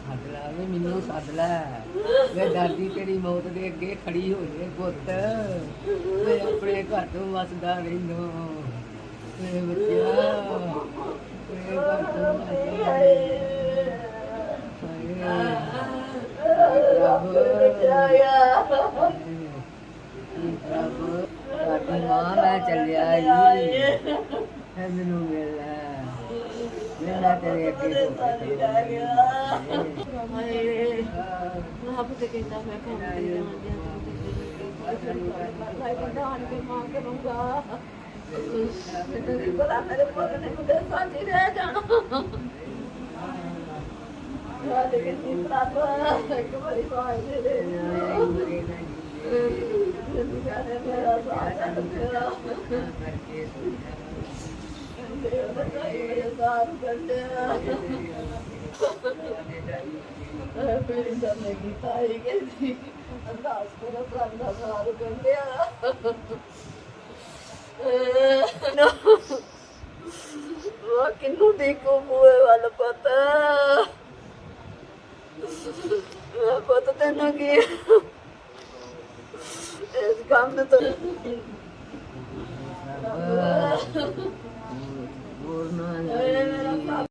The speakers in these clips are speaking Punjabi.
ਸੱਦ ਲੈ ਮੈਨੂੰ ਸੱਦ ਲੈ ਵੇ ਦਾਦੀ ਤੇਰੀ ਮੌਤ ਦੇ ਅੱਗੇ ਖੜੀ ਹੋ ਜੇ ਪੁੱਤ ਵੇ ਆਪਣੇ ਘਰ ਤੋਂ ਵਸਦਾ ਰਹਿੰਦਾ ਵੇ ਬੱਚਿਆ ਵੇ ਘਰ ਤੋਂ ਵਸਦਾ ਤੁਹਾਡੀ ਮਾਂ ਮੈਂ ਚੱਲਿਆ ਜੀ ਮੈਨੂੰ ਮਿਲ ਲੈ ਮੈਂ ਤੇਰੇ ਅੱਗੇ ਹੋ ਕੇ ਆਪ ਤੇ। ਕਹਿੰਦਾ ਮੈਂ ਕੰਮ ਤੇ ਜਾਵਾਂ ਮੈਂ ਕਹਿੰਦਾ ਆਣ ਕੇ ਮਾਂ ਕਰੂੰਗਾ ਬੜਾ ਮੇਰੇ ਪੁੱਤ ਨੇ ਮੁੰਡੇ ਸਾਥੀ ਰਹਿ ਜਾਣਾ ਯਾ ਦੇ ਕੇ ਸੀ ਪ੍ਰਾਪਤ ਇੱਕ ਵਾਰੀ ਬਾਹਰ ਦੇ ਦੇ ਮੇਰਾ ਸਾਥ ਤੇਰਾ ਮੇਰੇ ਸਾਥ ਕੰਡਿਆ ਮੇਰੀ ਦਮੇ ਕੀ ਤਾਈ ਕਹਿੰਦੀ ਅੰਦਾਜ਼ ਕਰੋ ਪ੍ਰਾਂਦਾ ਸਾਰ ਕੰਡਿਆ ਉਹ ਕਿੰਨੂੰ ਦੇਖੋ ਬੂਏ ਵਾਲਾ ਪਤਾ ਪਤਾ ਤੈਨੂੰ ਕੀ ਇਸ ਕੰਮ ਤੋਂ ਹੋਰ ਨਾ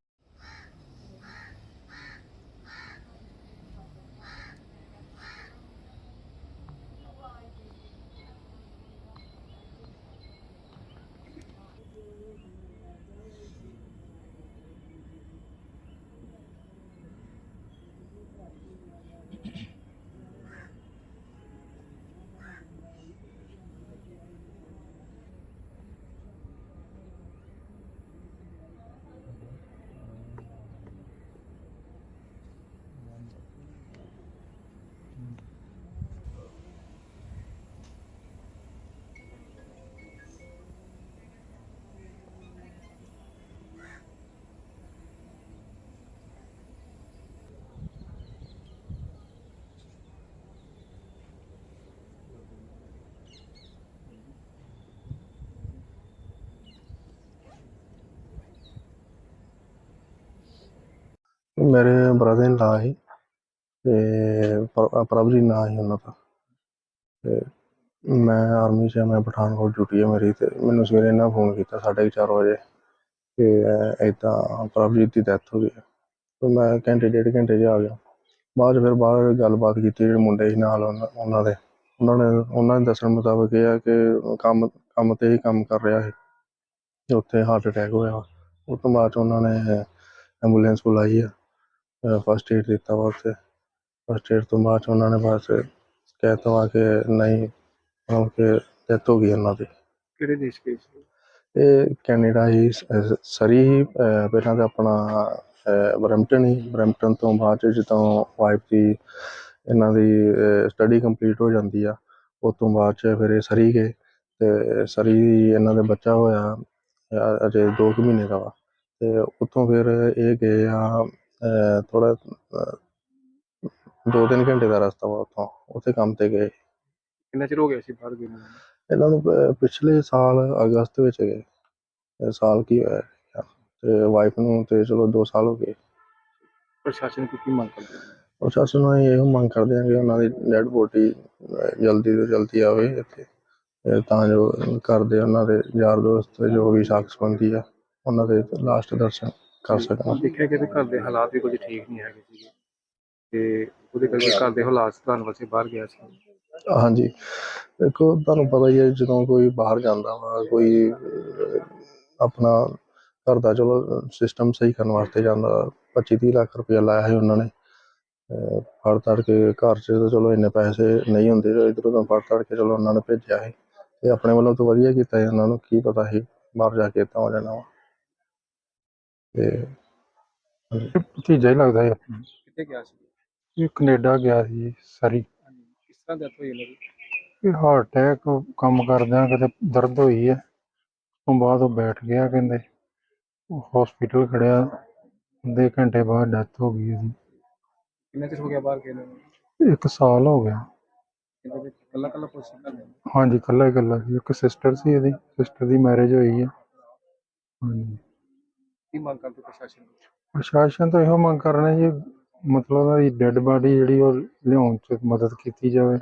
ਮੇਰੇ ਬ੍ਰਦਰ ਇਨ ਲਾ ਸੀ ਤੇ ਪ੍ਰ- ਪ੍ਰਭਜੀਤ ਨਾਂ ਸੀ ਉਹਨਾਂ ਦਾ। ਤੇ ਮੈਂ ਆਰਮੀ 'ਚ ਆ, ਮੈਂ ਪਠਾਨਕੋਟ ਡਿਊਟੀ ਹੈ ਮੇਰੀ ਤੇ ਮੈਨੂੰ ਸਵੇਰੇ ਇਹਨਾਂ ਫੋਨ ਕੀਤਾ 4:30 ਵਜੇ ਕਿ ਇਦਾਂ ਪ੍ਰਭਜੀਤ ਦੀ ਡੈਥ ਹੋ ਗਈ ਹੈ। ਤੇ ਮੈਂ ਘੰਟੇ ਡੇਢ ਘੰਟੇ 'ਚ ਆ ਗਿਆ। ਬਾਅਦ 'ਚ ਫਿਰ ਬਾਹਰ ਗੱਲਬਾਤ ਕੀਤੀ ਜਿਹੜੇ ਮੁੰਡੇ ਸੀ ਨਾਲ ਉਹਨਾਂ ਉਹਨਾਂ ਦੇ। ਉਹਨਾਂ ਨੇ ਉਹਨਾਂ ਦੇ ਦੱਸਣ ਮੁਤਾਬਕ ਇਹ ਆ ਕਿ ਕੰਮ ਕੰਮ ਤੇ ਹੀ ਕੰਮ ਕਰ ਰਿਹਾ ਸੀ। ਤੇ ਉੱਥੇ ਹਾਰਟ ਅਟੈਕ ਹੋਇਆ ਉਸ ਤੋਂ ਬਾਅਦ 'ਚ ਉਹਨਾਂ ਨੇ ਐਂਬੂਲੈਂਸ ਬੁਲਾਈ ਆ। ਫਸਟ ਏਡ ਦਿੱਤਾ ਵਾ ਉੱਥੇ। ਫਸਟ ਏਡ ਤੋਂ ਬਾਅਦ 'ਚ ਉਹਨਾਂ ਨੇ ਬਸ ਕਹਿ ਤਾ ਵਾ ਕਿ ਨਹੀਂ ਮਤਲਬ ਕਿ ਡੈਥ ਹੋ ਗਈ ਉਹਨਾਂ ਦੀ। ਕਿਹੜੇ ਦੇਸ਼ ਗਏ ਸੀ? ਇਹ ਕੈਨੇਡਾ ਹੀ ਸ- ਸਰੀ ਹੀ ਅਹ, ਪਹਿਲਾਂ ਤਾਂ ਆਪਣਾ ਬਰੈਂਪਟਨ ਹੀ। ਬਰੈਂਪਟਨ ਤੋਂ ਬਾਅਦ 'ਚ ਜਦੋਂ ਵਾਈਫ ਦੀ ਇਹਨਾਂ ਦੀ ਸਟੱਡੀ ਕੰਪਲੀਟ ਹੋ ਜਾਂਦੀ ਆ ਉਸ ਤੋਂ ਬਾਅਦ 'ਚ ਫਿਰ ਇਹ ਸਰੀ ਗਏ। ਤੇ ਸਰੀ ਇਹਨਾਂ ਦੇ ਬੱਚਾ ਹੋਇਆ ਅ- ਅਜੇ 2 ਕੁ ਮਹੀਨੇ ਦਾ ਵਾ। ਤੇ ਉੱਥੋਂ ਫਿਰ ਇਹ ਗਏ ਆ ਥੋੜਾ ਦੋ ਤਿੰਨ ਘੰਟੇ ਦਾ ਰਸਤਾ ਵਾ ਉੱਥੋਂ ਉੱਥੇ ਕੰਮ ਤੇ ਗਏ। ਕਿੰਨਾ ਚਿਰ ਹੋ ਗਿਆ ਸੀ ਬਾਹਰ ਗਏ ਨੂੰ? ਇਹਨਾਂ ਨੂੰ ਪ- ਪਿਛਲੇ ਸਾਲ ਅਗਸਤ ਵਿੱਚ ਗਏ। ਇਹ ਸਾਲ ਕੀ ਹੋਇਆ। ਤੇ ਵਾਈਫ ਨੂੰ ਤੇ ਚਲੋ 2 ਸਾਲ ਹੋ ਗਏ। ਪ੍ਰਸ਼ਾਸਨ ਕੋਲ ਕੀ ਮੰਗ ਕਰਦੇ? ਹੋ? ਪ੍ਰਸ਼ਾਸਨ ਨੂੰ ਅਸੀਂ ਇਹੋ ਮੰਗ ਕਰਦੇ ਹਾਂ ਕਿ ਉਹਨਾਂ ਦੀ ਡੈਡ ਬੋਡੀ ਜਲਦੀ ਤੋਂ ਜਲਦੀ ਆਵੇ ਇੱਥੇ। ਤੇ ਤਾਂ ਜੋ ਘਰ ਦੇ ਉਹਨਾਂ ਦੇ ਯਾਰ ਦੋਸਤ ਜੋ ਵੀ ਸਾਖ ਸੰਬੰਧੀ ਆ ਉਹਨਾਂ ਦੇ ਲਾਸਟ ਦਰਸ਼ਨ। ਕਰ ਸਕਣ ਦੇਖਿਆ ਕਿ ਘਰ ਦੇ ਹਾਲਾਤ ਵੀ ਕੁਝ ਠੀਕ ਨਹੀਂ ਹੈਗੇ ਸੀਗੇ। ਤੇ ਉਹਦੇ ਕਰਕੇ ਘਰ ਦੇ ਹਾਲਾਤ ਸੁਧਾਰਨ ਵਾਸਤੇ ਬਾਹਰ ਗਿਆ ਸੀ। ਹਾਂਜੀ। ਦੇਖੋ ਤੁਹਾਨੂੰ ਪਤਾ ਹੀ ਹੈ ਜਦੋਂ ਕੋਈ ਬਾਹਰ ਜਾਂਦਾ ਵਾ ਕੋਈ ਅਹ, ਆਪਣਾ ਘਰ ਦਾ ਚਲੋ ਸਿਸਟਮ ਸਹੀ ਕਰਨ ਵਾਸਤੇ ਜਾਂਦਾ 25 30 ਲੱਖ ਰੁਪਇਆ ਲਾਇਆ ਸੀ ਉਹਨਾਂ ਨੇ। ਅਹ, ਫੜ ਤੜ ਕੇ ਘਰ 'ਚ ਤਾਂ ਚਲੋ ਇੰਨੇ ਪੈਸੇ ਨਹੀਂ ਹੁੰਦੇ ਇਧਰੋਂ ਤਾਂ ਫੜ ਤੜ ਕੇ ਚਲੋ ਉਹਨਾਂ ਨੇ ਭੇਜਿਆ ਸੀ। ਤੇ ਆਪਣੇ ਵੱਲੋਂ ਤਾਂ ਵਧੀਆ ਕੀਤਾ ਸੀ ਉਹਨਾਂ ਨੂੰ ਕੀ ਪਤਾ ਸੀ ਬਾਹਰ ਜਾ ਕੇ ਤਾਂ ਹੋ ਜਾਣਾ ਵਾ। ਤੇ ਭਤੀਜਾ ਹੀ ਲੱਗਦਾ ਹੈ। ਕਿੱਥੇ ਗਿਆ ਸੀ? ਇਹ ਕੈਨੇਡਾ ਗਿਆ ਸੀ ਸਰੀ। ਕਿਸ ਤਰ੍ਹਾਂ ਡੈਥ ਹੋਈ ਉਹਨਾਂ ਦੀ? ਇਹ ਹਾਰਟ ਅਟੈਕ ਕੰਮ ਕਰਦਿਆਂ ਕਿਤੇ ਦਰਦ ਹੋਈ ਹੈ ਉਸ ਤੋਂ ਬਾਅਦ ਉਹ ਬੈਠ ਗਿਆ ਕਹਿੰਦੇ। ਹਸਪੀਟਲ ਖੜਿਆ ਅੱਧੇ ਘੰਟੇ ਬਾਅਦ ਡੈਥ ਹੋ ਗਈ ਉਹਦੀ। ਕਿੰਨਾ ਚਿਰ ਹੋ ਗਿਆ ਬਾਹਰ ਗਏ ਨੂੰ? ਇੱਕ ਸਾਲ ਹੋ ਗਿਆ। ਇਹਦੇ ਵਿੱਚ ਕੱਲਾ ਕੱਲਾ ਪੁੱਛ ਕਰਦੇ ਹਾਂਜੀ ਇਕੱਲਾ ਹੀ ਇਕੱਲਾ ਸੀ। ਇੱਕ ਸਿਸਟਰ ਸੀ ਇਹਦੀ ਸਿਸਟਰ ਦੀ ਮੈਰਿਜ ਹੋਈ ਹੈ ਹਾਂਜੀ। ਕੀ ਮੰਗ ਕਰਦੇ ਪ੍ਰਸ਼ਾਸਨ ਨੂੰ ਪ੍ਰਸ਼ਾਸਨ ਤੋਂ ਇਹੋ ਮੰਗ ਕਰ ਰਹੇ ਜੀ, ਮਤਲਬ ਉਹਨਾਂ ਦੀ ਡੈੱਡ ਬਾਡੀ ਜਿਹੜੀ ਉਹ ਲਿਆਉਣ 'ਚ ਮਦਦ ਕੀਤੀ ਜਾਵੇ।